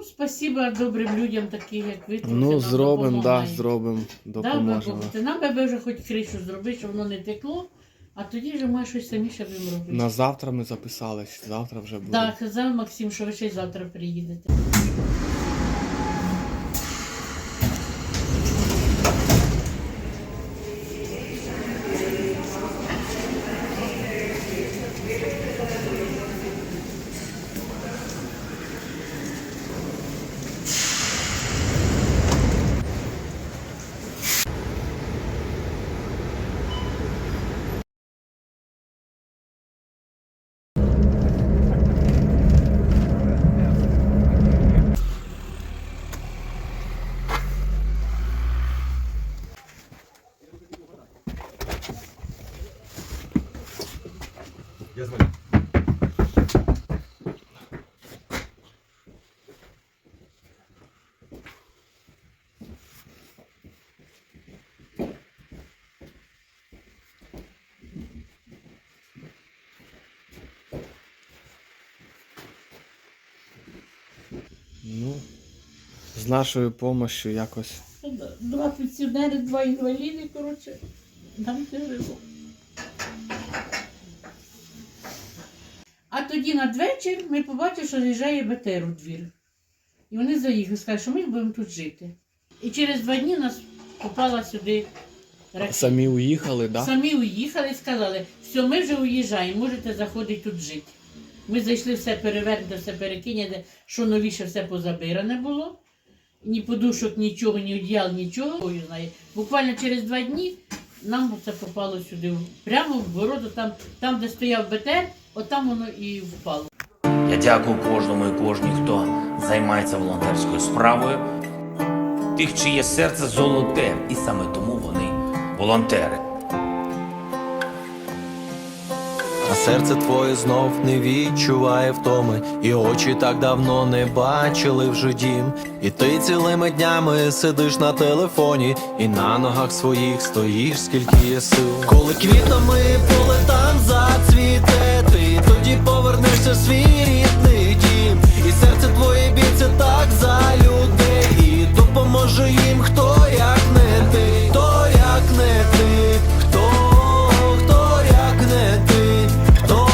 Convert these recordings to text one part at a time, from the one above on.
Ну, спасіба добрим людям, таких, як ви. Ну, зробимо, да, зробимо, допоможемо. Да, нам би вже хоч кришу зробити, щоб воно не текло, а тоді вже ми щось самі ще будемо робити. На завтра ми записались, завтра вже буде. Так, казав Максим, що ви ще й завтра приїдете. Ну, з нашою допомогою якось. Ну, Два пенсіонери, два інваліди, коротше, нам тяжело. А тоді надвечір ми побачили, що заїжджає БТР у двір. І вони заїхали, сказали, що ми будемо тут жити. І через два дні нас попала сюди ракета. Самі уїхали, так? Да? Самі уїхали і сказали, все, ми вже уїжджаємо, можете заходити тут жити. Ми зайшли все перевернути, все перекинути, що новіше все позабиране було. Ні подушок, нічого, ні одіял, нічого. Буквально через два дні нам це попало сюди, прямо в ворота, там, там де стояв БТР, отам воно і впало. Я дякую кожному і кожній, хто займається волонтерською справою. Тих, чиє серце золоте, і саме тому вони волонтери. А серце твоє знов не відчуває втоми, і очі так давно не бачили вже дім. І ти цілими днями сидиш на телефоні, і на ногах своїх стоїш, скільки є сил. Коли квітами поле там зацвіте, ти тоді повернешся в свій рідний дім, і серце твоє б'ється так за людей, і допоможе їм, хто як не ти, хто як не ти, хто, хто як не ти, хто,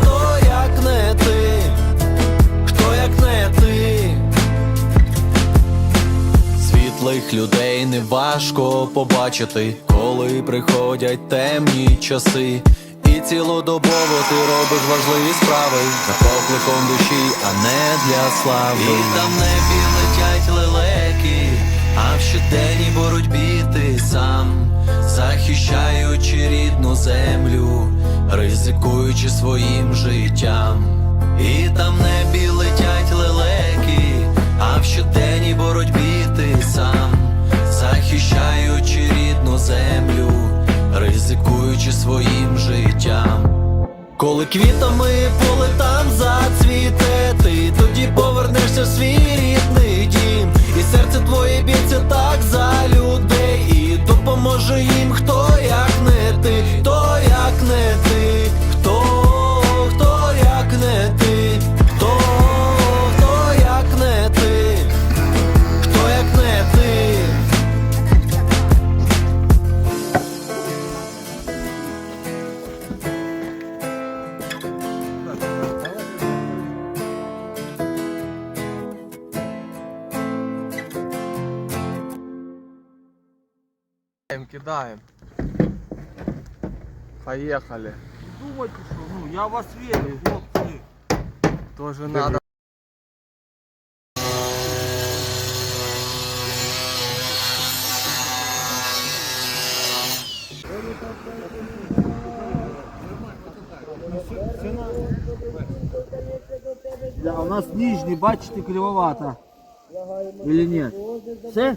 хто як не ти, хто як не ти. Світлих людей не важко побачити, коли приходять темні часи. І цілодобово ти робиш важливі справи за покликом душі, а не для слави. І там небі летять лелеки, а в щоденній боротьбі ти сам, захищаючи рідну землю, ризикуючи своїм життям. І там небі своїм життям. Коли квітами поле там зацвіте, ти тоді повернешся в свій рідний дім, і серце твоє б'ється так за Кидаем. Поехали. Думайте, що ну я вас вірю, хлопці. Тоже надо. Да, у нас нижній, бачите, кривовато. Или нет? Все?